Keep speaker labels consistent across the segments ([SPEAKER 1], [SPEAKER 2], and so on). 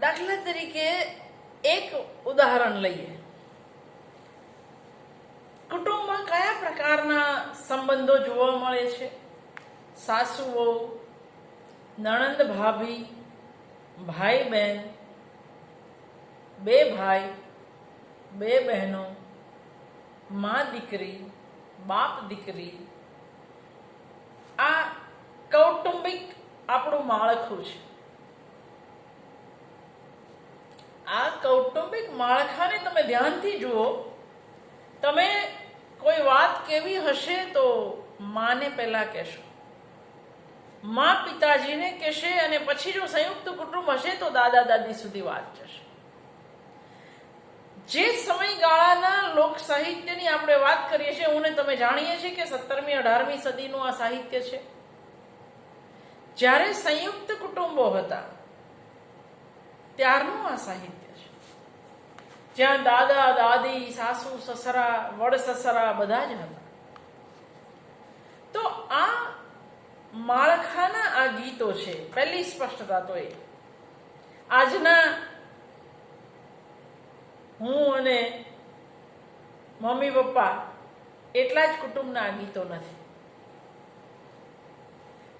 [SPEAKER 1] દાખલા તરીકે એક ઉદાહરણ લઈએ. કુટુંબમાં કયા પ્રકારના સંબંધો જોવા મળે છે? સાસુ વહુ નણંદ ભાભી ભાઈ બહેન બે ભાઈ, બે બહેનો, મા દીકરી, બાપ દીકરી. આ કૌટુંબિક આપણું માળખું છે. આ કૌટુંબિક માળખાને તમે ધ્યાનથી જુઓ, તમે કોઈ વાત કેવી હશે તો માને પહેલા કહેશો. મા પિતાજીને કહેશે અને પછી જો સંયુક્ત કુટુંબ હશે તો દાદા દાદી સુધી વાત જશે. જે સમયગાળાના લોક સાહિત્યની આપણે વાત કરીએ છીએ, હું તમે જાણીએ છીએ કે સત્તરમી, અઢારમી સદીનું આ સાહિત્ય છે. જ્યારે સંયુક્ત કુટુંબો હતા, ત્યારનું આ સાહિત્ય જ્યાં દાદા, દાદી, સાસુ, સસરા, વડ, સસરા બધા જ હતા. તો આ માળખાના આ ગીતો છે, પહેલી સ્પષ્ટતા તો એ. આજના હું અને મમ્મી, પપ્પા એટલા જ કુટુંબના આ ગીતો નથી.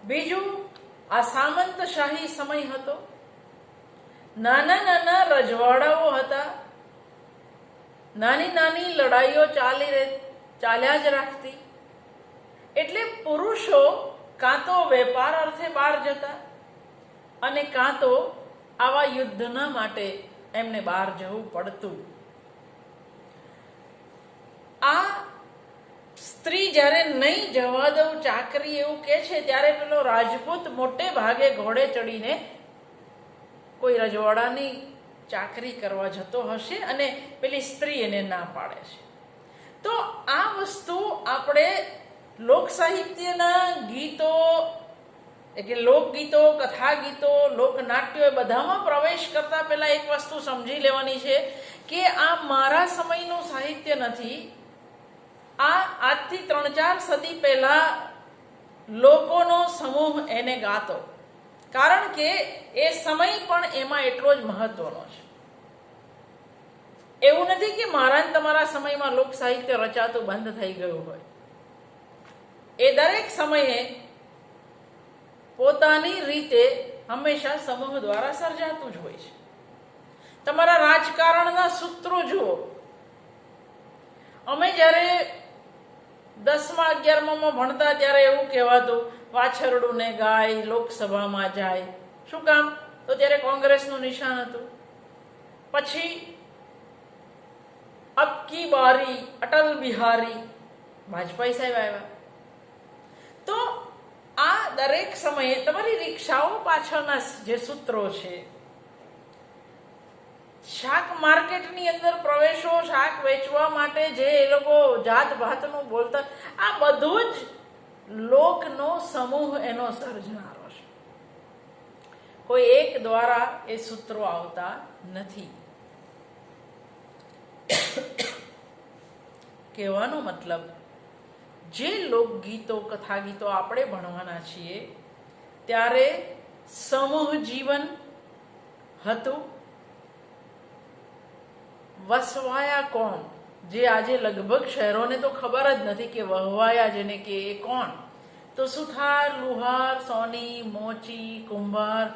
[SPEAKER 1] બીજું, આ સામંતશાહી સમય હતો. નાના નાના રજવાડાઓ હતા. નાની નાની લડાઈઓ ચાલી રહે, ચાલ્યા જ રાખતી. એટલે પુરુષો કાં તો વેપાર અર્થે બહાર જતા અને કાં તો આવા યુદ્ધના માટે એમને બહાર જવું પડતું. આ સ્ત્રી જ્યારે નહીં જવા દઉં ચાકરી એવું કે છે, ત્યારે પેલો રાજપૂત મોટે ભાગે ઘોડે ચડીને કોઈ રજવાડાની ચાકરી કરવા જતો હશે અને પેલી સ્ત્રી એને ના પાડે છે. તો આ વસ્તુ આપણે લોક સાહિત્યના ગીતો, એટલે લોકગીતો કથા ગીતો લોકનાટ્યો એ બધામાં પ્રવેશ કરતા પહેલા એક વસ્તુ સમજી લેવાની છે કે આ મારા સમયનું સાહિત્ય નથી. આ આજથી ત્રણ ચાર સદી પહેલા લોકોનો સમૂહ એને ગાતો. કારણ કે એ સમય પણ એમાં એટલો જ મહત્વનો છે. એવું નથી કે મારા તમારા સમયમાં લોક સાહિત્ય રચાતું બંધ થઈ ગયું હોય. એ દરેક સમયે પોતાની રીતે હંમેશા સમૂહ દ્વારા સર્જાતું જ હોય છે. તમારા રાજકારણના સૂત્રો જુઓ. અમે જ્યારે દસમા અગિયારમાં ભણતા ત્યારે એવું કહેવાતું, વાછરડું ને ગાય લોકસભામાં જાય. શું કામ? તો ત્યારે કોંગ્રેસનું નિશાન હતું. પછી અબકી બારી અટલ બિહારી વાજપેયી સાહેબ આવ્યા તો આ દરેક સમયે તમારી રિક્ષાઓ પાછળના જે સૂત્રો છે, શાક માર્કેટની અંદર પ્રવેશો, શાક વેચવા માટે જે એ લોકો જાત ભાતનું બોલતા, આ બધું જ લોકનો સમૂહ એનો સર્જનારો છે. કોઈ એક દ્વારા એ સૂત્રો આવતા નથી. કહેવાનો મતલબ, જે લોકગીતો કથા ગીતો આપણે ભણવાના છીએ, ત્યારે સમૂહ જીવન હતું. વસવાયા કોણ? જે આજે લગભગ શહેરોને તો ખબર જ નથી કે વહવાયા જેને કે એ કોણ? તો સુથાર, લુહાર, સોની, મોચી, કુંભાર,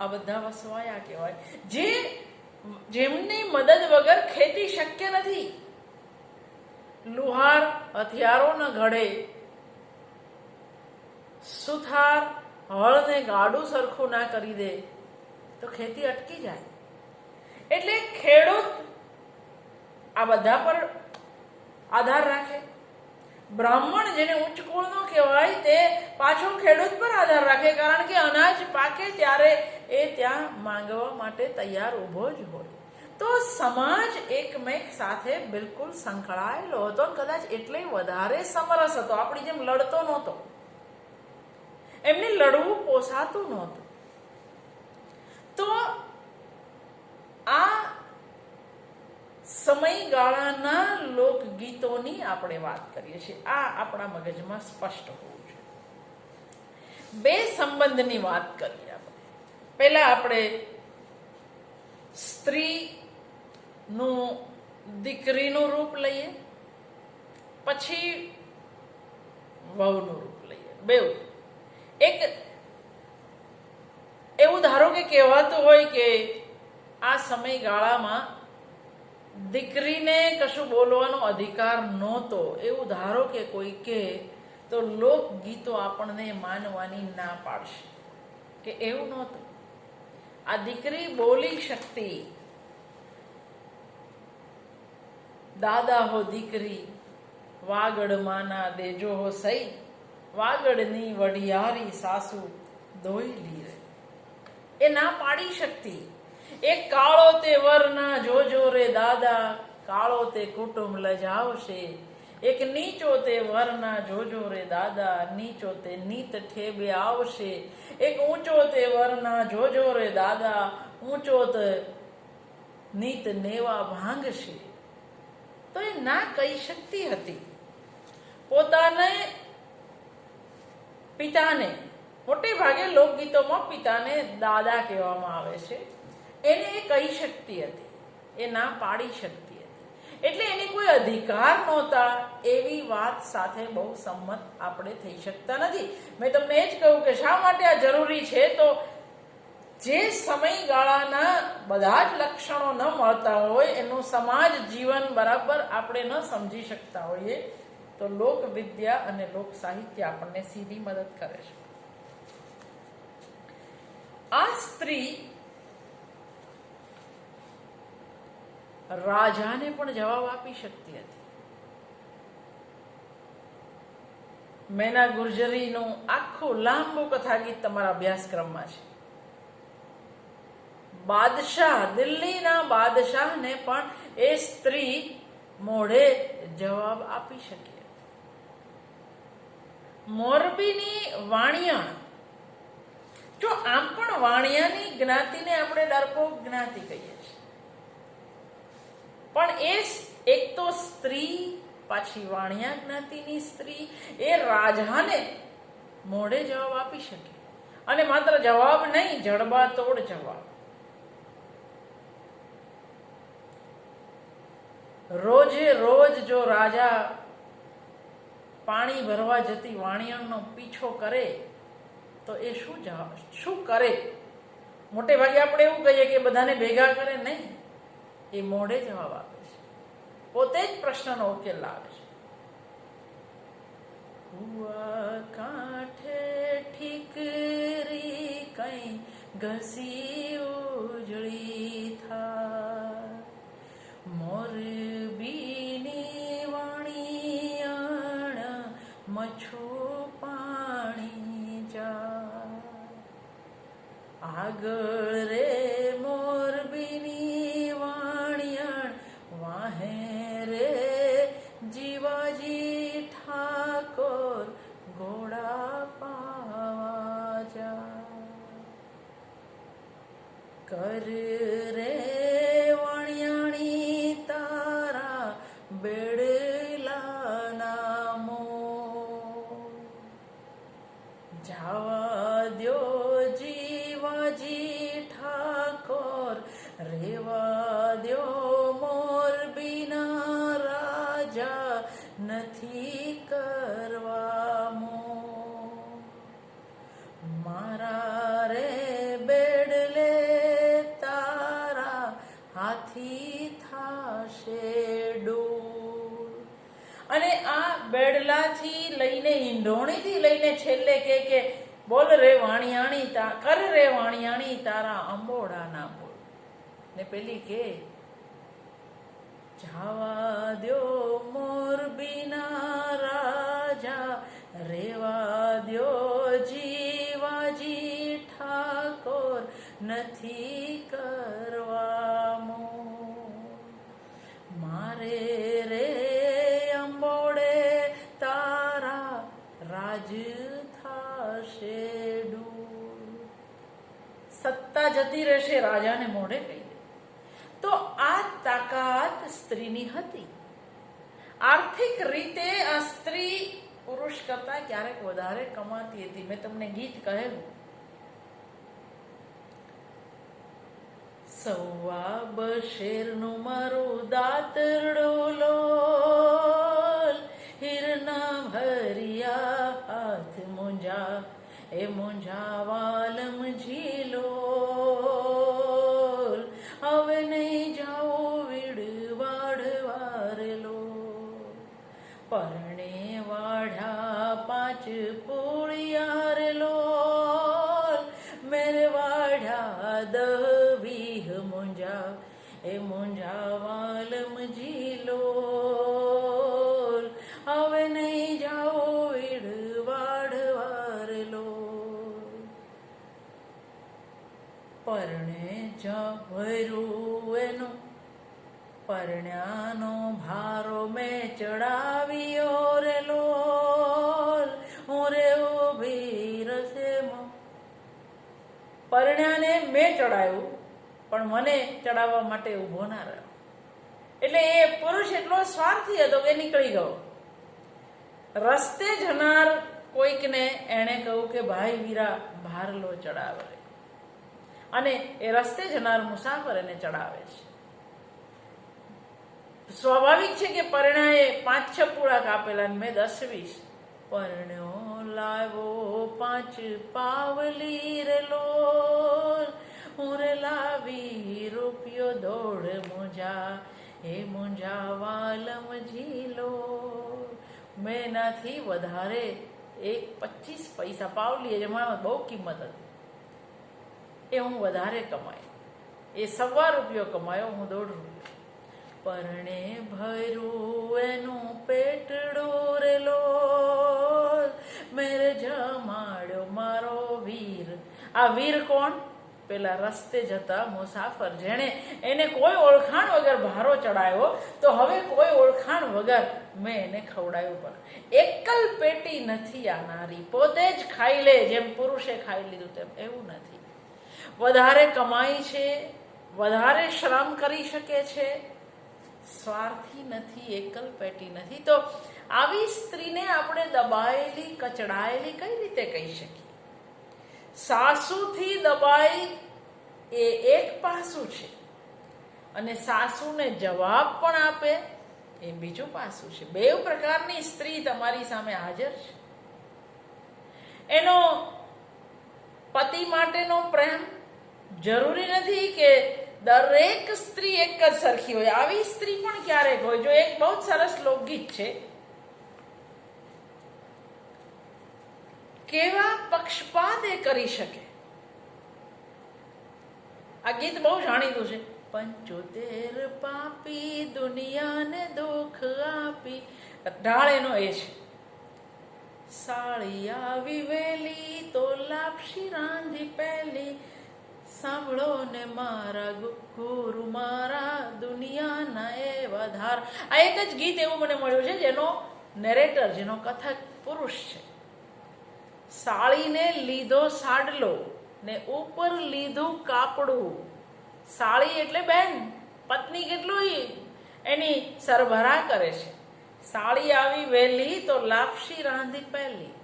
[SPEAKER 1] આ બધા વસવાયા કહેવાય. જે જેમની મદદ વગર ખેતી શક્ય નથી. લુહાર હથિયારો ન ઘડે. સુથાર હળને ગાડું સરખું ના કરી દે. તો ખેતી અટકી જાય. એટલે ખેડૂત આ બધા પર આધાર રાખે. બ્રાહ્મણ જેને ઉચ્ચ કુળનો કહેવાય, તે પાછો ખેડૂત પર આધાર રાખે. કારણ કે અનાજ પાકે ત્યારે એ ત્યાં માંગવા માટે તૈયાર ઊભો જ હોય. તો સમાજ એકમેક સાથે બિલકુલ સંકળાયેલો હતો કદાચ એટલે વધારે સમરસ હતો. આપણી જેમ લડતો નહોતો. એમને લડવું પોસાતું નહોતું. તો આ સમયગાળાના લોકગીતોની આપણે વાત કરીએ છીએ. આ આપણા મગજમાં સ્પષ્ટ હોવું જોઈએ. બે સંબંધની વાત કરીએ આપણે. પહેલા આપણે સ્ત્રીનું દીકરીનું રૂપ લઈએ, પછી વહુનું રૂપ લઈએ. બે એક એવું ધારો કે કહેવાતું હોય કે આ સમયગાળામાં દીકરીને કશું બોલવાનો અધિકાર નહોતો. એવું ધારો કે કોઈ કે, તો લોકગીતો આપણને માનવાની ના પાડશે. કે એવું નહોતું. આ દીકરી બોલી શકતી દાદા હો દીકરી, વાગડ માના દેજો હો સઈ, વાગડની વઢિયારી સાસુ દોયલી રે એ ના પાડી શકતી. એક કાળો તે વરના જોજો રે દાદા, કાળો તે કુટુંબ લજાવશે. એક નીચો તે વરના જોજો રે દાદા, નીચો તે નીત ઠેબે આવશે. એક ઊંચો તે વરના જોજો રે દાદા, ઊંચો તે નીત નેવા ભાંગશે. તો એ ના કહી શકતી હતી. પોતાને, પિતાને, મોટે ભાગે લોકગીતોમાં પિતાને દાદા કહેવામાં આવે છે. એને એ કહી શકતી હતી. એ ના પાડી શકતી હતી. એટલે એને કોઈ અધિકાર નહોતા. એવી વાત સાથે બહુ સંમત આપણે થઈ શકતા નથી. મેં તમને એ જ કહ્યું કે શા માટે આ જરૂરી છે? તો જે સમયગાળાના બધા જ લક્ષણો ન મળતા હોય, એનું સમાજ જીવન બરાબર આપણે ન સમજી શકતા હોઈએ, તો લોક વિદ્યા અને લોક સાહિત્ય આપણને સીધી મદદ કરે છે. આ સ્ત્રી રાજાને પણ જવાબ આપી શકતી હતી. મેના ગુર્જરીનું આખું લાંબુ કથા ગીત તમારા અભ્યાસક્રમમાં છે. બાદશાહ, દિલ્હીના બાદશાહને પણ એ સ્ત્રી મોઢે જવાબ આપી શકી. મોરબીની વાણિયા. જો આમ પણ વાણિયાની જ્ઞાતિને આપણે ડરપોક જ્ઞાતિ કહીએ છીએ. પણ એ એક તો સ્ત્રી, પાછી વાણિયા જ્ઞાતિની સ્ત્રી, એ રાજાને મોઢે જવાબ આપી શકે. અને માત્ર જવાબ નહીં જડબા તોડ જવાબ. રોજે રોજ જો રાજા પાણી ભરવા જતી વાણિયાનો પીછો કરે, તો એ શું શું કરે? મોટે ભાગે આપણે એવું કહીએ કે બધાને ભેગા કરે નહીં. એ મોઢે જવાબ આપે છે. પોતે જ પ્રશ્નનો ઉકેલ લાવે છે. કુવા કાંઠે ઠીકરી કઈ ઘસી આગળ રે બેડલાથી લઈને હિંડોણીથી લઈને છેલ્લે કે કે બોલ રે વાણિયાણી તા, કર રે વાણિયાણી તારા અંબોડા ના બોલ. ને પેલી કે, જાવા દ્યો મોરબીના રાજા, રેવા દ્યો જીવાજી ઠાકોર, નથી કરવામો મારે રે જતી રહેશે, રાજાને મોઢે કહી દે. તો આ તાકાત સ્ત્રીની હતી. આર્થિક રીતે આ સ્ત્રી પુરુષ કરતા ક્યારેક વધારે કમાતી હતી. મેં તમને ગીત કહેલું. સવા બશેરનું મારું દાતરડું નહીં જાઓ વિડવાડ વારલો. પરણે વાઢા પરણ્યાને મેં ચડાવ્યું પણ મને ચડાવવા માટે ઊભો ના રહ્યો. એટલે એ પુરુષ એટલો સ્વાર્થી હતો કે નીકળી ગયો. રસ્તે જનાર કોઈકને એણે કહ્યું કે, ભાઈ વીરા ભારલો ચડાવે. અને એ રસ્તે જનાર મુસાફર એને ચડાવે છે. સ્વાભાવિક છે કે પરણાએ પાંચ છ પૂળા કાપેલા મેં દસ વીસ પરણ્યો લાવો પાંચ પાવલી રે લોલ હું રે રૂપિયો દોડ મુંજા, હે મુંજા વાલમ જીલો મેં એનાથી વધારે એક પચીસ પૈસા પાવલી જેમાં બહુ કિંમત હતી. એ હું વધારે કમાય એ સવા રૂપિયો કમાયો, હું દોઢ રૂપિયો. પરણે ભર્યું એનું પેટડું રે લોલ મેરે જમાડ્યો મારો વીર. આ વીર કોણ? પેલા રસ્તે જતા મુસાફર. જેણે એને કોઈ ઓળખાણ વગર ભારો ચડાયો, તો હવે કોઈ ઓળખાણ વગર મેં એને ખવડાયું પણ. એકલ પેટી નથી આ નારી. પોતે જ ખાઈ લે જેમ પુરુષે ખાઈ લીધું તેમ. એવું નથી. વધારે કમાઈ છે, વધારે શ્રમ કરી શકે છે સ્વાર્થી નથી, એકલ પેટી નથી. તો આવી સ્ત્રીને આપણે દબાયેલી, કચડાયેલી કઈ રીતે કહી શકીએ? સાસુથી દબાઈ એ એક પાસું છે. અને સાસુને જવાબ પણ આપે એ બીજું પાસું છે. બે પ્રકારની સ્ત્રી તમારી સામે હાજર છે. એનો પતિ માટેનો પ્રેમ જરૂરી નથી કે દરેક સ્ત્રી એક જ સરખી હોય. આવી સ્ત્રી પણ ક્યારેક હોય? જો એક બહુ સરસ લોકગીત છે. કેવા પક્ષપાત એ કરી શકે? આ ગીત બહુ જાણીતું છે. પંચોતેર પાપી દુનિયાને દુઃખ આપી. ઢાળ એનો એ છે. સાળી આવી વેલી તો લાપસી રાંધી પહેલી. સાંભળો ને મારા ગુરુ મારા દુનિયાના એ વધાર. આ એક જ ગીત એવું મને મળ્યું છે જેનો નેરેટર જેનો કથક પુરુષ છે. સાળીને લીધો સાડલો ને ઉપર લીધું કાપડું. સાળી એટલે બેન, પત્ની કેટલું એની સરભરા કરે છે. સાળી આવી વહેલી તો લાપસી રાંધી પહેલી.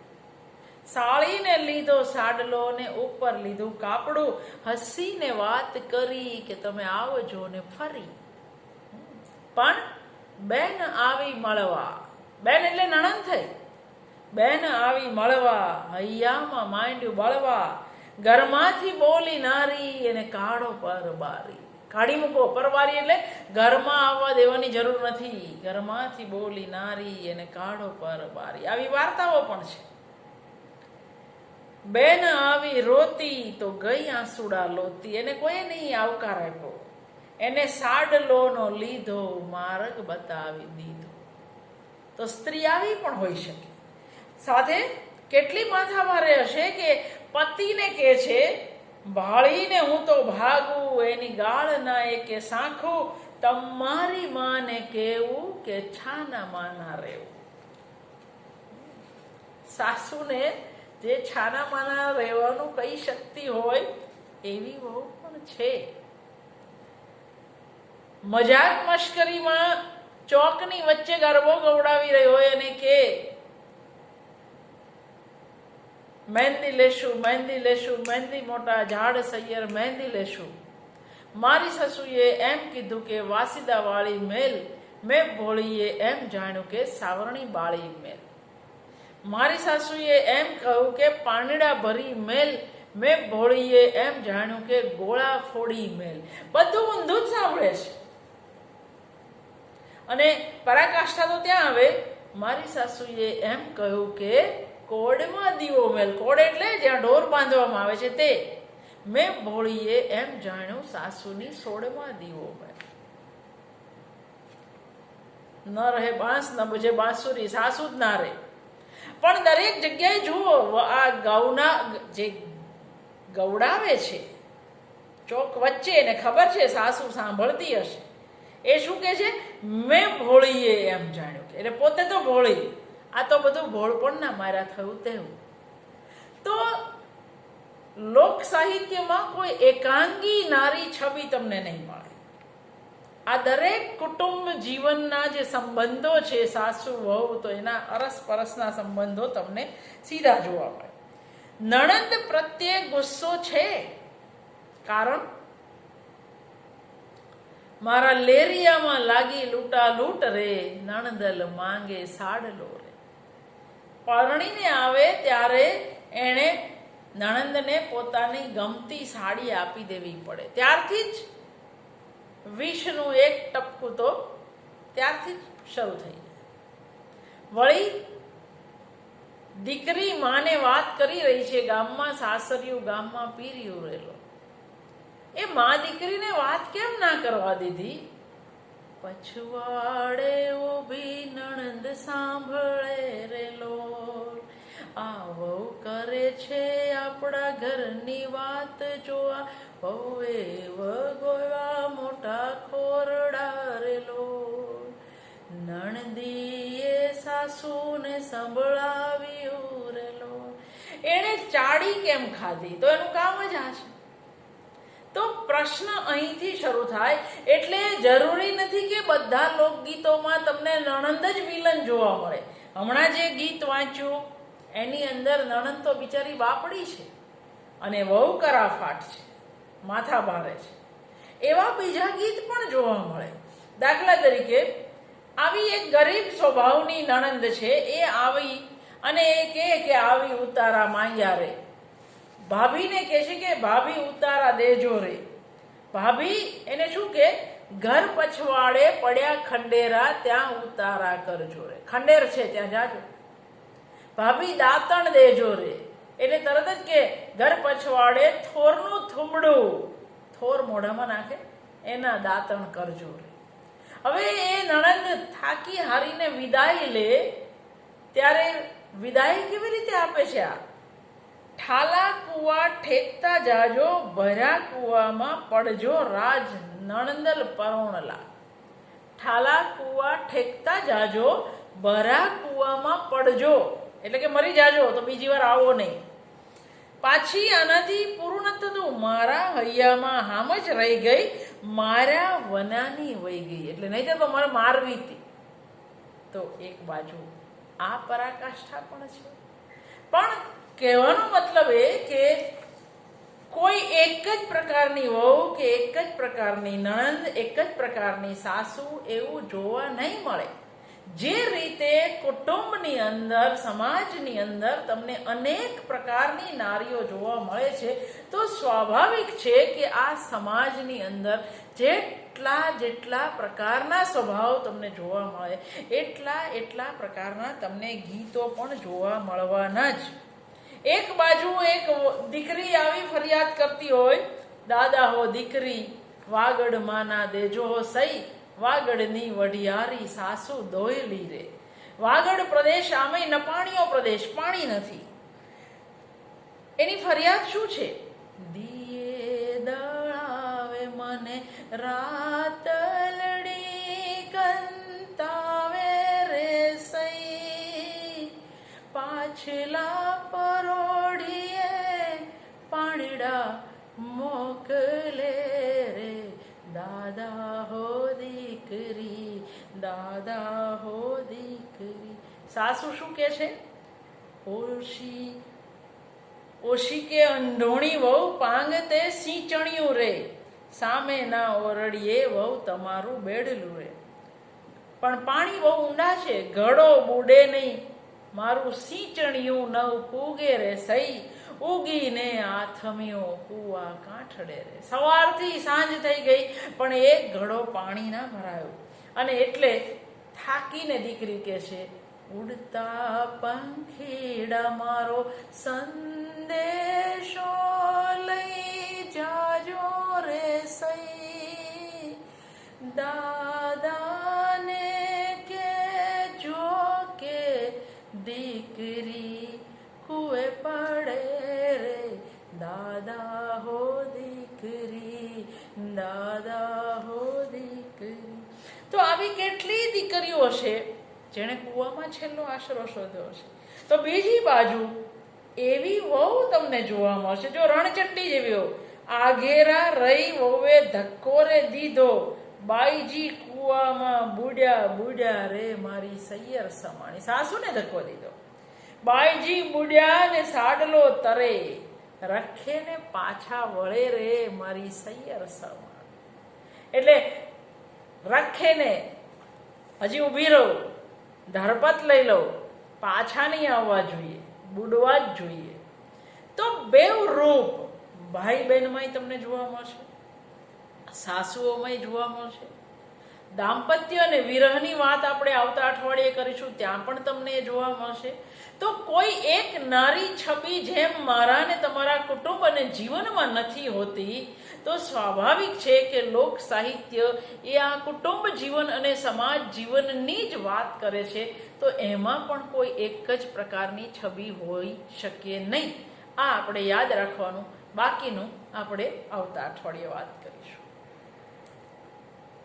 [SPEAKER 1] સાળીને લીધો સાડલો ને ઉપર લીધું કાપડું. હસીને વાત કરી કે તમે આવજો ને ફરી. પણ બેન આવી મળવા. બેન એટલે નણંદ થઈ. બેન આવી મળવા. હૈયામાં માંડ્યું બળવા. ઘરમાંથી બોલી નારી એને કાઢો પર બારી. કાઢી મૂકો પરવારી એટલે ઘરમાં આવવા દેવાની જરૂર નથી. ઘરમાંથી બોલી નારી એને કાઢો પર બારી. આવી વાર્તાઓ પણ છે. બેન આવી રોતી તો ગઈ આંસુડા લોતી. એને કોઈ નહીં આવકાર આપ્યો. એને સાડલોનો લીધો, માર્ગ બતાવી દીધો. તો સ્ત્રી આવી પણ હોઈ શકે. સાથે કેટલી માથાભારે હશે કે પતિને કે છે, ભાળીને હું તો ભાગું, એની ગાળ ના એ કે સાંખું, તમારી માને કેવું કે છાના માના રહેવું. સાસુને જે છાના માના રહેવાનું કઈ શક્તિ હોય એવી બહુ પણ છે. મજાક મશ્કરીમાં ચોકની વચ્ચે ગરબો ગવડાવી રહ્યો હોય અને કે, મહેંદી લેશું મહેંદી લેશું, મહેંદી મોટા ઝાડ સૈયર, મહેંદી લેશું. મારી સસુએ એમ કીધું કે વાસીદા વાળી મેલ, મેં ભોળીએ એમ જાણ્યું કે, સાવરણી બાળી મેલ. મારી સાસુએ એમ કહ્યું કે, પાંદડા ભરી મેલ, મેં ભોળીએ એમ જાણ્યું કે, ગોળા ફોડી મેલ. બધું ઊંધું જ સાંભળે છે. અને પરાકાષ્ઠા તો ત્યાં આવે. મારી સાસુએ એમ કહ્યું કે, કોડમાં દીવો મેલ. કોડ એટલે જ્યાં ઢોર બાંધવામાં આવે છે તે. મેં ભોળીએ એમ જાણ્યું સાસુની સોડમાં દીવો મેલ. ન રહે બાંસ, ન બજે બાંસુરી. સાસુ જ ના રહે. પણ દરેક જગ્યાએ જુઓ આ ગૌના જે ગૌડાવે છે, ચોક વચ્ચે એને ખબર છે, સાસુ સાંભળતી હશે. એ શું કહે છે? મેં ભોળીએ એમ જાણ્યું એટલે પોતે તો ભોળી. આ તો બધું ભોળપણના મારા થયું તેવું. તો લોક સાહિત્યમાં કોઈ એકાંગી નારી છબી તમને નહીં મળે. આ દરેક કુટુંબ જીવનના જે સંબંધો છે, સાસુ, વહુ, તો એના અરસપરસના સંબંધો તમને સીધા જોવા મળે. નણંદ પ્રત્યે ગુસ્સો છે. કારણ? મારા લેરિયામાં લાગી લૂંટા લૂંટ રે, નણદલ માંગે સાડલો રે. પરણીને આવે ત્યારે એણે નણંદને પોતાની ગમતી સાડી આપી દેવી પડે. ત્યારથી જ વિષનું એક ટપકું તો ત્યારથી શરૂ થઈ વળી દીકરી માને વાત કરી રહી છે ગામમાં, સાસરિયું ગામમાં પીરિયું રહેલો. એ મા દીકરીને વાત કેમ ના કરવા દીધી? પછવાડે ઊભી નણંદ સાંભળે રેલો આવો કરે છે આપણા ઘરની વાત જોવા. વહુએ વગોવા મોટા ખોરડા નણદીએ સાસુને સંભળાવ્યું રેલો. એણે ચાડી કેમ ખાધી? તો એનું કામ જ આ છે. તો પ્રશ્ન અહીંથી શરૂ થાય એટલે જરૂરી નથી કે બધા લોકગીતોમાં તમને નણંદ જ વિલન જોવા મળે. હમણાં જે ગીત વાંચ્યું, એની અંદર નણંદ તો બિચારી બાપડી છે અને વહુ કરાફાટ છે. માથા ભારે છે. એવા બીજા ગીત પણ જોવા મળે. દાખલા તરીકે, આવી એક ગરીબ સ્વભાવની નણંદ છે, એ આવી અને એ કહે કે આવી ઉતારા માંગ્યા રે. ભાભીને કહે છે કે, ભાભી, ઉતારા દેજો રે. ભાભી એને શું કે ઘર પછવાડે પડ્યા ખંડેરા, ત્યાં ઉતારા કરજો રે. ખંડેર છે, ત્યાં જાજો. ભાભી, દાંતણ દેજો રે. એટલે તરત જ કે, ઘર પછવાડે થોરનું થુમડું. થોર મોઢામાં નાખે, એના દાંતણ કરજો હવે એ નણંદ થાકી હારીને વિદાય લે, ત્યારે વિદાય કેવી રીતે આપે છે આ? ઠાલા કુવા ઠેકતા જાજો, ભર્યા કુવામાં પડજો રાજ નણંદલ પરોણલા. ઠાલા કુવા ઠેકતા જાજો ભરા કુવામાં પડજો. એટલે કે મરી જાજો, તો બીજી વાર આવો નહીં. પાછી આનાથી પૂરું નથી થતું મારા હૈયામાં હામ જ રહી ગઈ, મારા વનાની વહી ગઈ. એટલે નહીં તો મારે મારવી હતી. તો એક બાજુ, આ પરાકાષ્ઠા પણ છે. પણ કહેવાનો મતલબ એ કે કોઈ એક જ પ્રકારની વહુ કે એક જ પ્રકારની નણંદ, એક જ પ્રકારની સાસુ એવું જોવા નહીં મળે. જે રીતે કુટુંબની અંદર, સમાજની અંદર તમને અનેક પ્રકારની નારીઓ જોવા મળે છે, તો સ્વાભાવિક છે કે આ સમાજની અંદર જેટલા જેટલા પ્રકારના સ્વભાવ તમને જોવા મળે, એટલા એટલા પ્રકારના તમને ગીતો પણ જોવા મળવાના જ. એક બાજુ એક દીકરી આવી ફરિયાદ કરતી હોય, દાદા હો દીકરી, વાગડ માના દેજો હો સઈ. વાગડની વઢિયારી સાસુ દોયલી રે. વાગડ પ્રદેશ આમે નપાણીઓ પ્રદેશ, પાણી નથી. એની ફરિયાદ શું છે? દિયે દળાવે મને રાતલડી દાદા હો દીકરી. સાસુ શું કે છે? ઓશી ઓશી કે અંધોણી વહુ પાંગ તે સિંચણિયું રે. સામે ના ઓરડીએ વહુ તમારું બેડલું રે પણ પાણી બહુ ઊંડા છે, ઘડો બુડે નહીં. મારું સિંચણિયું નવ પૂગે રે સઈ ઉગીને આથમ્યો કુવા કાંઠડે રે. સવારથી સાંજ થઈ ગઈ, પણ એક ઘડો પાણી ના ભરાયો. અને એટલે થાકીને દીકરી કે છે, ઉડતા પંખીડા મારો સંદેશો લઈ જાજો રે સઈ. દાદાને કેટલી હશે, જેણે કૂવામાં છેલ્લો આશરો શોધ્યો હશે. તો બીજી બાજુ એવી વહુ તમને જોવા મળશે, જો રણચંડી જેવી વહુ આગેરા રહી વહુએ ધક્કો રે દીધો. બાઈજી કૂવામાં બુડ્યા બુડ્યા રે મારી સૈયર સમાણી. સાસુને ધક્કો દીધો. બાઈજી બુડ્યા ને સાડલો તરે. રખે ને પાછા વળે રે મારી સૈયર સમાણી. એટલે રખે ને હજી ઊભી રહો. ધરપત લઈ લો. પાછા નહીં આવવા જોઈએ. બુડવા જ જોઈએ. તો બેવ રૂપ ભાઈ બહેનમાંય તમને જોવા મળશે. સાસુઓમાંય જોવા મળશે. દાંપત્ય અને વિરહની વાત આપણે આવતા અઠવાડિયે કરીશું, ત્યાં પણ તમને એ જોવા મળશે. તો કોઈ એક નારી છબી જેમ મારા ને તમારા કુટુંબ અને જીવનમાં નથી હોતી તો સ્વાભાવિક છે કે લોક સાહિત્ય એ આ કુટુંબ જીવન અને સમાજ જીવનની જ વાત કરે છે, તો એમાં પણ કોઈ એક જ પ્રકારની છબી હોઈ શકે નહીં. આ આપણે યાદ રાખવાનું. બાકીનું આપણે આવતા અઠવાડિયે વાત કરીશું